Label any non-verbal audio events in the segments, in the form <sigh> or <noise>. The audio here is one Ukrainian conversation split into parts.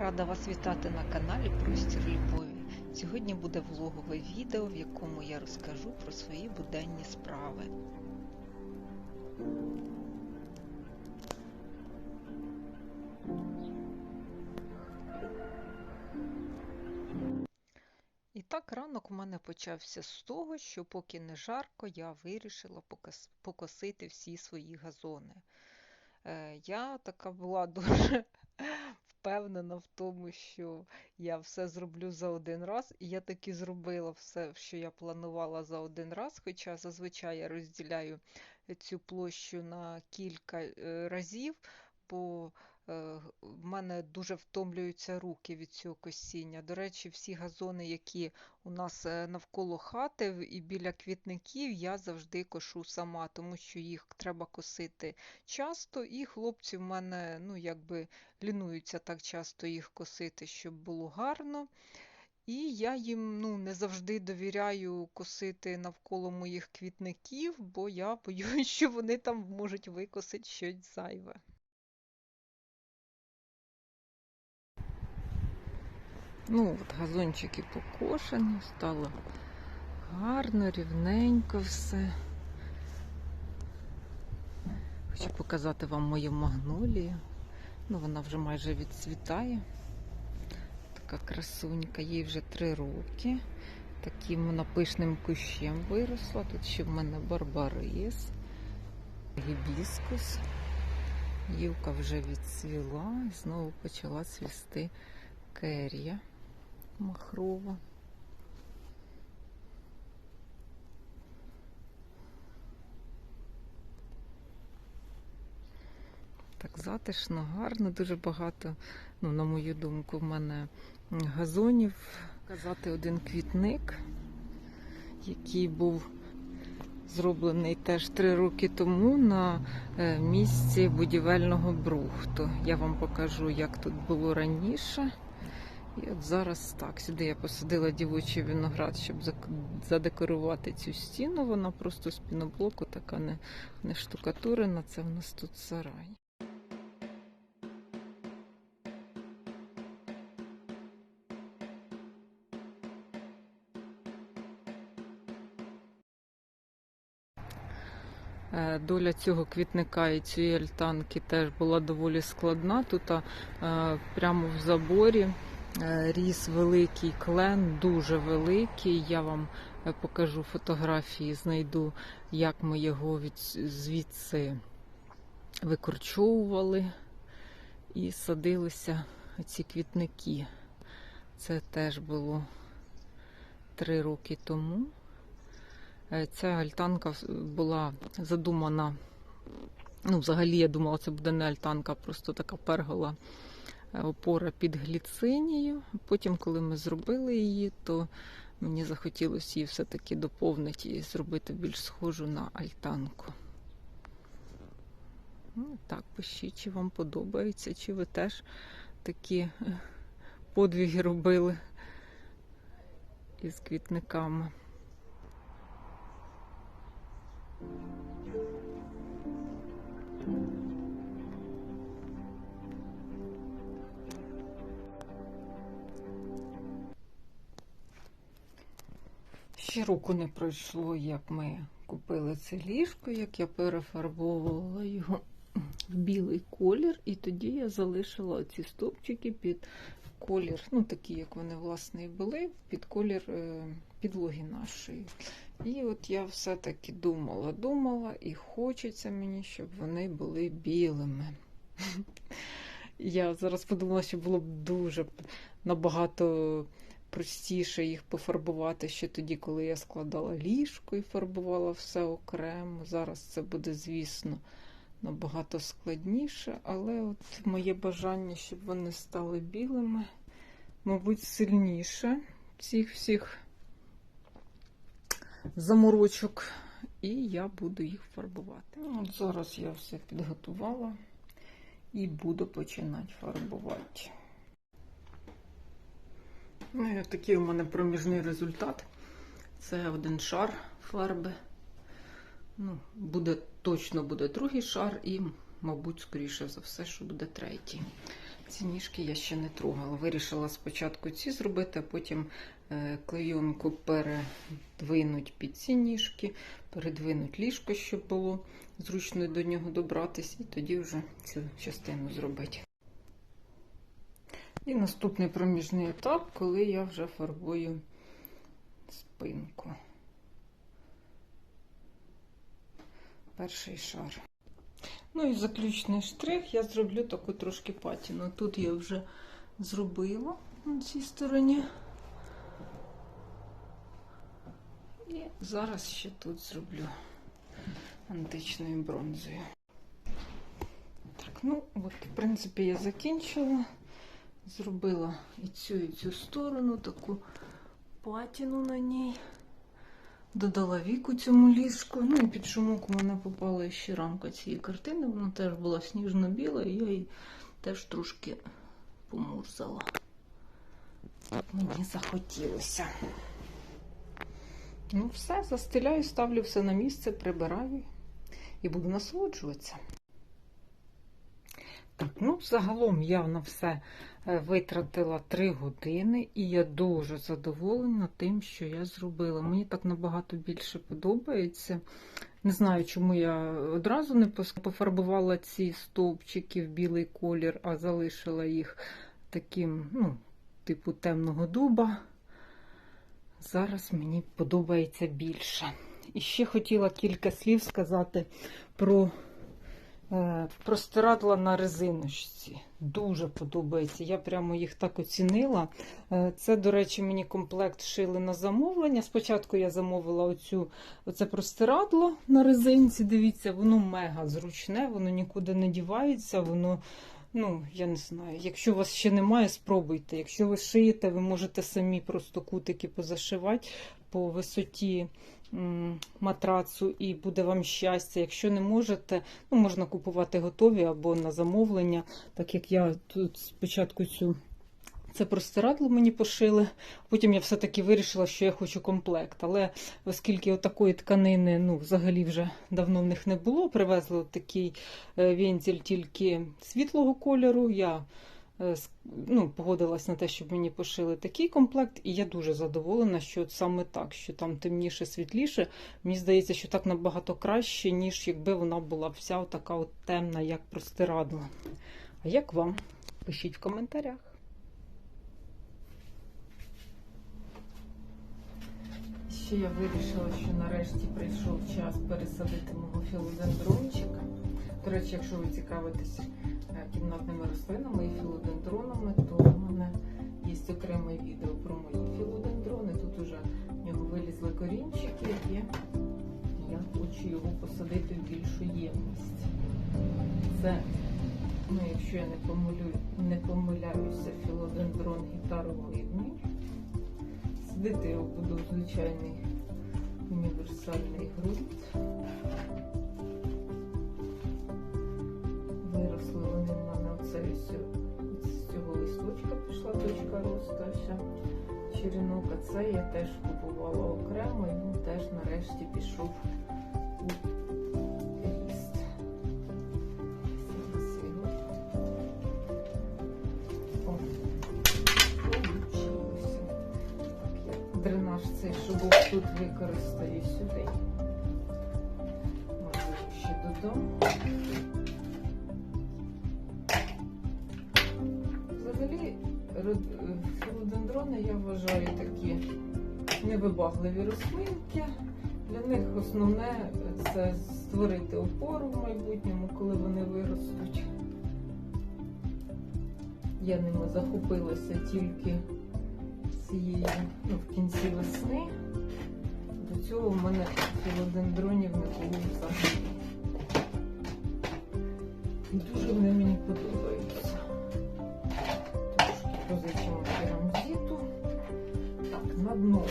Рада вас вітати на каналі Простір Любові. Сьогодні буде влогове відео, в якому я розкажу про свої буденні справи. І так ранок у мене почався з того, що поки не жарко, я вирішила покосити всі свої газони. Е, Я така була дуже впевнена в тому, що я все зроблю за один раз, і я таки зробила все, що я планувала за один раз, хоча зазвичай я розділяю цю площу на кілька е, разів, е, в мене дуже втомлюються руки від цього косіння. До речі, всі газони, які у нас е, навколо хати і біля квітників, я завжди кошу сама, тому що їх треба косити часто, і хлопці в мене ну, якби лінуються так часто їх косити, щоб було гарно. І я їм ну, не завжди довіряю косити навколо моїх квітників, бо я боюсь, <laughs> що вони там можуть викосити щось зайве. Ну, от газончики покошені, стало гарно, рівненько все. Хочу показати вам мою магнолію. Ну, вона вже майже відцвітає. Така красунька, їй вже три роки. Таким вона пишним кущем виросла. Тут ще в мене барбарис, гібіскус. Юка вже відцвіла і знову почала цвісти керія махрова. Так затишно, гарно, дуже багато, ну, на мою думку, в мене газонів. Казати один квітник, який був зроблений теж три роки тому на е, місці будівельного брухту. Я вам покажу, як тут було раніше. І от зараз так. Сюди я посадила дівочий виноград, щоб задекорувати цю стіну. Вона просто з піноблоку, така не, не штукатурена. Це в нас тут сарай. Е, Доля цього квітника і цієї альтанки теж була доволі складна. Тут е, прямо в заборі ріс великий клен, дуже великий. Я вам е, покажу фотографії, знайду, як ми його від, звідси викорчовували і садилися ці квітники. Це теж було три роки тому. Е, Ця альтанка була задумана. Ну, взагалі, я думала, це буде не альтанка, а просто така пергола е, опора під гліцинію. Потім, коли ми зробили її, то мені захотілося її все-таки доповнити і зробити більш схожу на альтанку. Ну, так, пишіть, чи вам подобається, чи ви теж такі е, подвиги робили із квітниками. Ще року не пройшло, як ми купили це ліжко, як я перефарбовувала його в білий колір, і тоді я залишила ці стовпчики під колір, ну такі, як вони власне і були, під колір е, підлоги нашої. І от я все-таки думала, думала, і хочеться мені, щоб вони були білими. <laughs> Я зараз подумала, що було б дуже набагато простіше їх пофарбувати ще тоді, коли я складала ліжко і фарбувала все окремо. Зараз це буде, звісно, набагато складніше, але от моє бажання, щоб вони стали білими, мабуть, сильніше цих всіх заморочок, і я буду їх фарбувати. Ну, От зараз я все підготувала і буду починати фарбувати. Ну, такий у мене проміжний результат. Це один шар фарби. Ну, буде, точно буде другий шар і, мабуть, скоріше за все, що буде третій. Ці ніжки я ще не трогала. Вирішила спочатку ці зробити, а потім е, клейонку передвинуть під ці ніжки, передвинуть ліжко, щоб було зручно до нього добратися, і тоді вже цю частину зробити. І наступний проміжний етап, коли я вже фарбую спинку. Перший шар. Ну і заключний штрих я зроблю таку трошки патіну. Тут я вже зробила на цій стороні. І зараз ще тут зроблю античною бронзою. Так, ну, от, в принципі, я закінчила. Зробила і цю, і цю сторону таку патіну на ній. Додала віку цьому ліжку. Ну і під шумок у мене попала ще рамка цієї картини. Вона теж була сніжно-біла, і я її теж трошки помурзала. Мені захотілося. Ну, все, застеляю, ставлю все на місце, прибираю і буду насолоджуватися. Так, ну, загалом я на все е, витратила 3 години, і я дуже задоволена тим, що я зробила. Мені так набагато більше подобається. Не знаю, чому я одразу не пофарбувала ці стовпчики в білий колір, а залишила їх таким, ну, типу темного дуба. Зараз мені подобається більше. І ще хотіла кілька слів сказати про простирадла на резиночці. Дуже подобається. Я прямо їх так оцінила. Е, Це, до речі, мені комплект шили на замовлення. Спочатку я замовила оцю, оце простирадло на резинці. Дивіться, воно мега зручне, воно нікуди не дівається, воно. Ну, я не знаю. Якщо у вас ще немає, спробуйте. Якщо ви шиєте, ви можете самі просто кутики позашивати по висоті матрацу і буде вам щастя. Якщо не можете, ну, можна купувати готові або на замовлення, так як я тут спочатку цю. Це простирадло мені пошили. Потім я все-таки вирішила, що я хочу комплект. Але оскільки отакої тканини ну, взагалі вже давно в них не було, привезли такий е, вензель тільки світлого кольору. Я е, ну, погодилась на те, щоб мені пошили такий комплект, і я дуже задоволена, що от саме так, що там темніше, світліше. Мені здається, що так набагато краще, ніж якби вона була вся така от темна, як простирадло. А як вам? Пишіть в коментарях. Ще я вирішила, що нарешті прийшов час пересадити мого філодендрончика. До речі, якщо ви цікавитесь е, кімнатними рослинами і філодендронами, то в мене є окреме відео про мої філодендрони. Тут уже в нього вилізли корінчики, і я хочу його посадити в більшу ємність. Це, ну, якщо я не помилю, не помиляюся, філодендрон гітаровидний. Садити його буду звичайний універсальний ґрунт. Виросли вони в мене оце з цього листочка пішла точка росту. Черенок, а це я теж купувала окремо, і він теж нарешті пішов Дренаж цей, що був тут використаю сюди. Можливо, ще додому. Взагалі, філодендрони я вважаю такі невибагливі рослинки. Для них основне це створити опору в майбутньому, коли вони виростуть. Я ними захопилася тільки цієї ну, в кінці весни. До цього в мене філодендронів не було взагалі. І дуже вони мені подобаються. Трошки позичимо керамзиту. Так, на дно.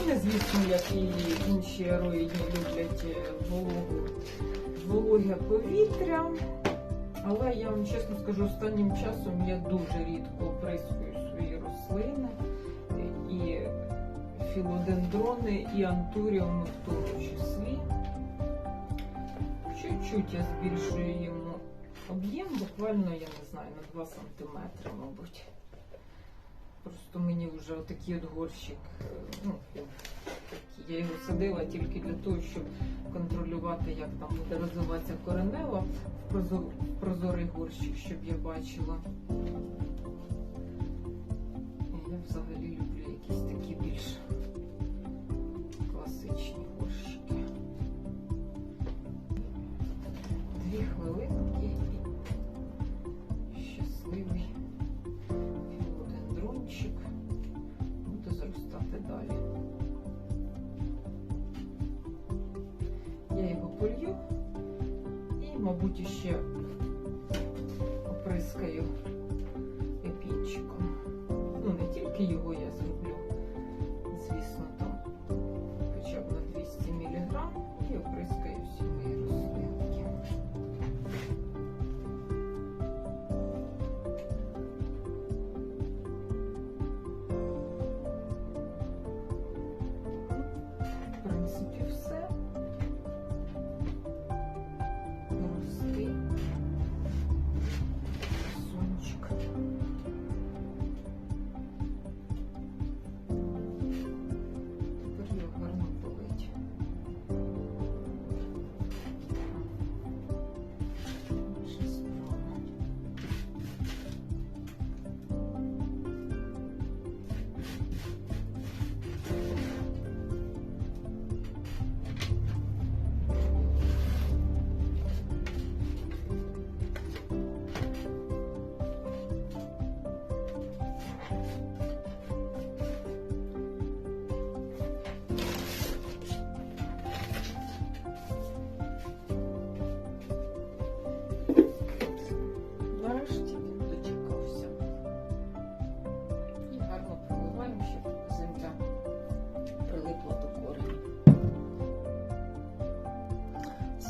Вони, звісно, як і інші аероїдні люблять е, вологу, вологе повітря. Але я вам чесно скажу, останнім часом я дуже рідко оприскую свої рослини і філодендрони, і антуріуми в тому числі. Чуть-чуть я збільшую йому об'єм буквально, я не знаю, на 2 см, мабуть. Просто мені вже отакий от горщик, е, ну, я його садила тільки для того, щоб контролювати, як там буде розвиватися коренева в прозор- прозорий горщик, щоб я бачила. Я взагалі люблю якісь такі більш класичні горщики. Дві хвилинки і,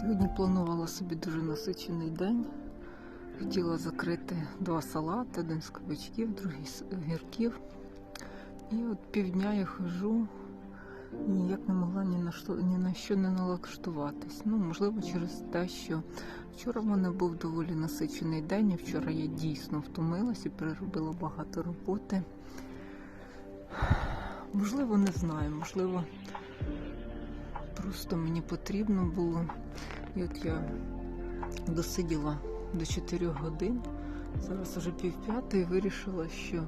Сьогодні планувала собі дуже насичений день. Хотіла закрити два салати, один з кабачків, другий з гірків. І от півдня я хожу, ніяк не могла ні на що, ні на що не налаштуватись. Ну, можливо, через те, що вчора в мене був доволі насичений день, і вчора я дійсно втомилась і переробила багато роботи. Можливо, не знаю, можливо, просто мені потрібно було. І от я досиділа до 4 годин. Зараз уже пів п'ятої вирішила, що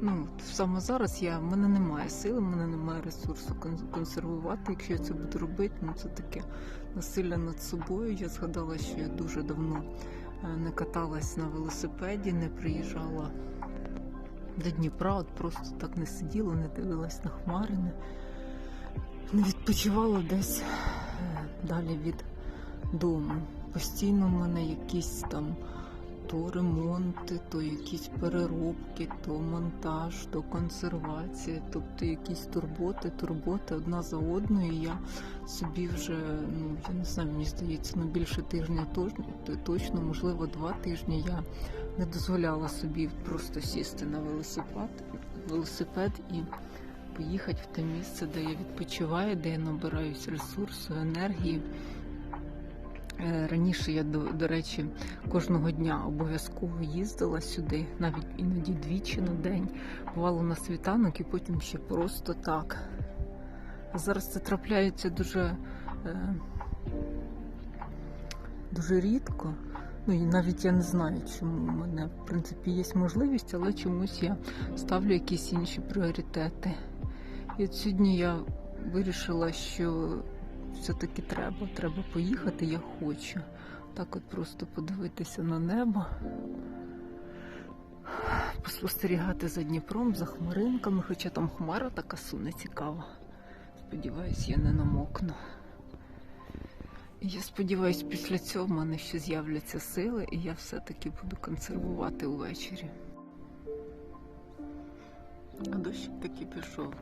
ну, саме зараз я, в мене немає сили, в мене немає ресурсу консервувати. Якщо я це буду робити, ну це таке насилля над собою. Я згадала, що я дуже давно е, не каталась на велосипеді, не приїжджала до Дніпра, от просто так не сиділа, не дивилась на хмари, не, не відпочивала десь е, далі від дому. Постійно в мене якісь там то ремонти, то якісь переробки, то монтаж, то консервація, тобто якісь турботи, турботи одна за одною. Я собі вже, ну я не знаю, мені здається, ну більше тижня точно, можливо, два тижні я не дозволяла собі просто сісти на велосипед, велосипед і поїхати в те місце, де я відпочиваю, де я набираюсь ресурсу, енергії. Е, Раніше я, до, до речі, кожного дня обов'язково їздила сюди, навіть іноді двічі на день. Бувало на світанок і потім ще просто так. А зараз це трапляється дуже, е, дуже рідко. Ну і навіть я не знаю, чому у мене в принципі є можливість, але чомусь я ставлю якісь інші пріоритети. І от сьогодні я вирішила, що все-таки треба, треба поїхати, я хочу. Так от просто подивитися на небо, поспостерігати за Дніпром, за хмаринками, хоча там хмара така суне цікава. Сподіваюсь, я не намокну. Я сподіваюся, після цього в мене ще з'являться сили, і я все-таки буду консервувати увечері. А дощик таки пішов.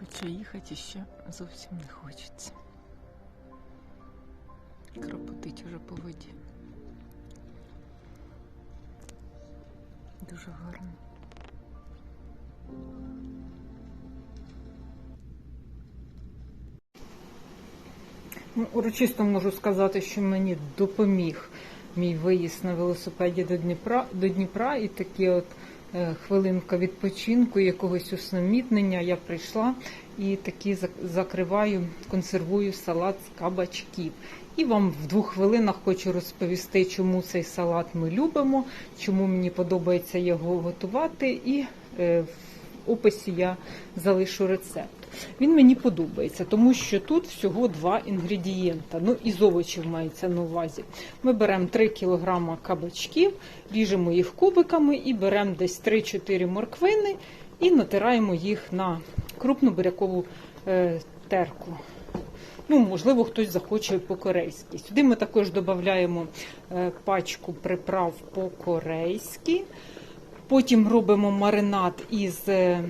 Хоча їхати ще зовсім не хочеться. Кропотить уже по воді. Дуже гарно. Ну, урочисто можу сказати, що мені допоміг мій виїзд на велосипеді до Дніпра, до Дніпра і такі от хвилинка відпочинку, якогось усамітнення. Я прийшла і такі закриваю, консервую салат з кабачків. І вам в двох хвилинах хочу розповісти, чому цей салат ми любимо, чому мені подобається його готувати, і е, в описі я залишу рецепт. Він мені подобається, тому що тут всього два інгредієнта. Ну, із овочів мається на увазі. Ми беремо 3 кг кабачків, ріжемо їх кубиками і беремо десь 3-4 морквини і натираємо їх на крупну бурякову е, терку. Ну, можливо, хтось захоче по-корейськи. Сюди ми також додаємо е, пачку приправ по-корейськи. Потім робимо маринад із е,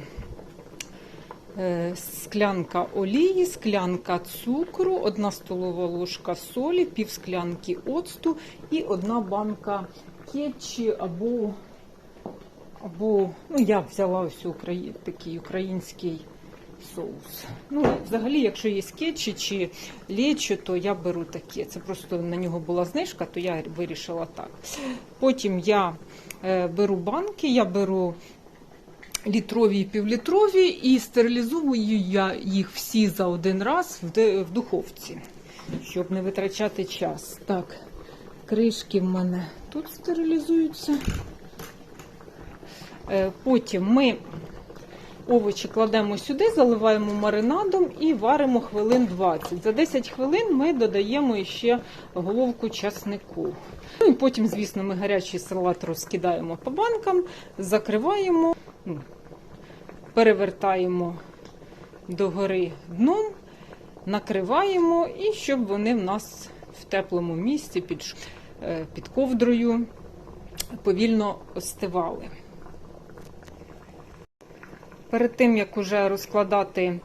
склянка олії, склянка цукру, одна столова ложка солі, пів склянки оцту і одна банка кетчі або, або ну, я взяла ось украї- такий український соус. Ну, взагалі, якщо є кетчі чи лечо, то я беру таке. Це просто на нього була знижка, то я вирішила так. Потім я е, беру банки, я беру літрові і півлітрові і стерилізую я їх всі за один раз в, духовці, щоб не витрачати час. Так, кришки в мене тут стерилізуються. Е, Потім ми овочі кладемо сюди, заливаємо маринадом і варимо хвилин 20. За 10 хвилин ми додаємо ще головку часнику. Ну і потім, звісно, ми гарячий салат розкидаємо по банкам, закриваємо, ну, перевертаємо догори дном, накриваємо і щоб вони в нас в теплому місці під, е, під ковдрою повільно остивали. Перед тим, як уже розкладати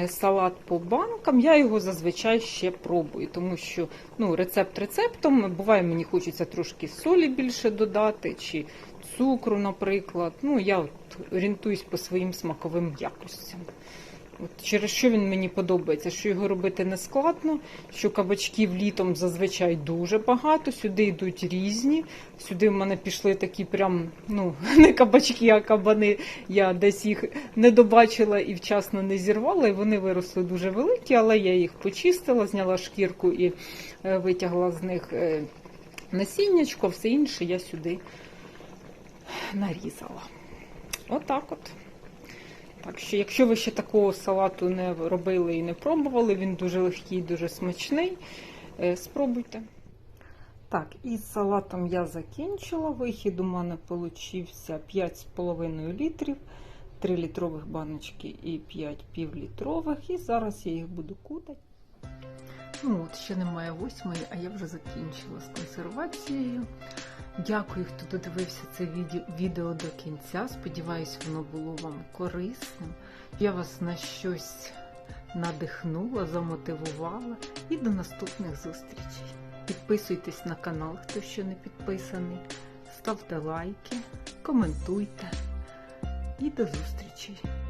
е, салат по банкам, я його зазвичай ще пробую, тому що ну, рецепт рецептом. Буває, мені хочеться трошки солі більше додати, чи цукру, наприклад. Ну, я от орієнтуюсь по своїм смаковим якостям. От через що він мені подобається, що його робити не складно, що кабачків літом зазвичай дуже багато, сюди йдуть різні. Сюди в мене пішли такі прям, ну, <laughs> не кабачки, а кабани. Я десь їх не добачила і вчасно не зірвала, і вони виросли дуже великі, але я їх почистила, зняла шкірку і е, витягла з них е, насіннячко, все інше я сюди нарізала. Отак от. Так що, якщо ви ще такого салату не робили і не пробували, він дуже легкий, дуже смачний. е, Спробуйте. Так, із салатом я закінчила. Вихід у мене получився 5,5 літрів, 3 літрових баночки і 5 півлітрових. І зараз я їх буду кутати. Ну от, ще немає восьмої, а я вже закінчила з консервацією. Дякую, хто додивився це відео, до кінця. Сподіваюсь, воно було вам корисним. Я вас на щось надихнула, замотивувала. І до наступних зустрічей. Підписуйтесь на канал, хто ще не підписаний. Ставте лайки, коментуйте. І до зустрічі!